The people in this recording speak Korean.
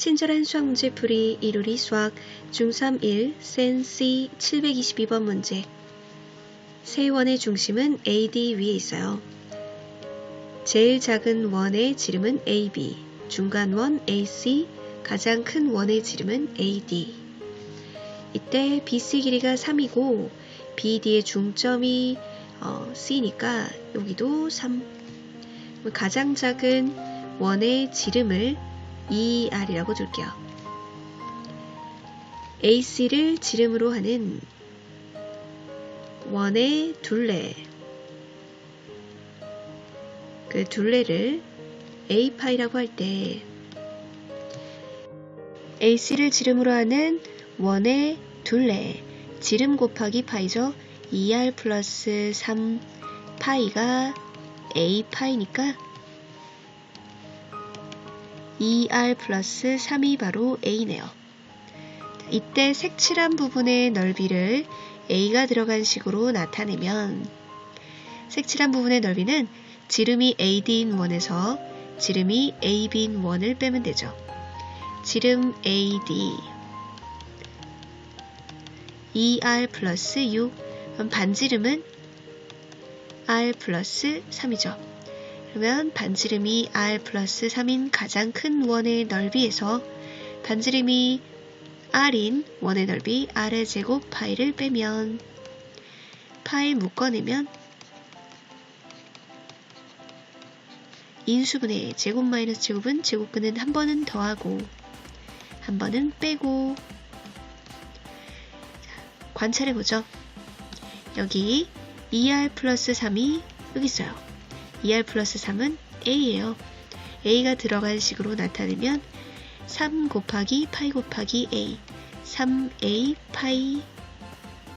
친절한 수학 문제 풀이 이루리 수학 중3 1 센시 722번 문제 세 원의 중심은 AD 위에 있어요. 제일 작은 원의 지름은 AB, 중간 원 AC, 가장 큰 원의 지름은 AD. 이때 BC 길이가 3이고 BD의 중점이 어, C니까 여기도 3. 가장 작은 원의 지름을 ER이라고 둘게요. AC를 지름으로 하는 원의 둘레. 그 둘레를 A파이라고 할 때 AC를 지름으로 하는 원의 둘레. 지름 곱하기 파이죠. 2R 플러스 3 파이가 A 파이니까 2R 플러스 3이 바로 A네요. 이때 색칠한 부분의 넓이를 A가 들어간 식으로 나타내면 색칠한 부분의 넓이는 지름이 AD인 원에서 지름이 AB인 원을 빼면 되죠. 지름 AD 2R 플러스 6 그럼 반지름은 R 플러스 3이죠. 그러면 반지름이 R 플러스 3인 가장 큰 원의 넓이에서 반지름이 R인 원의 넓이 R의 제곱 파이를 빼면 파이 묶어내면 인수분해 제곱 마이너스 제곱은 제곱근은 한 번은 더하고 한 번은 빼고 관찰해보죠. 여기 2R 플러스 3이 여기 있어요. 2R 플러스 3은 A예요. A가 들어간 식으로 나타내면 3 곱하기 파이 곱하기 A 3A 파이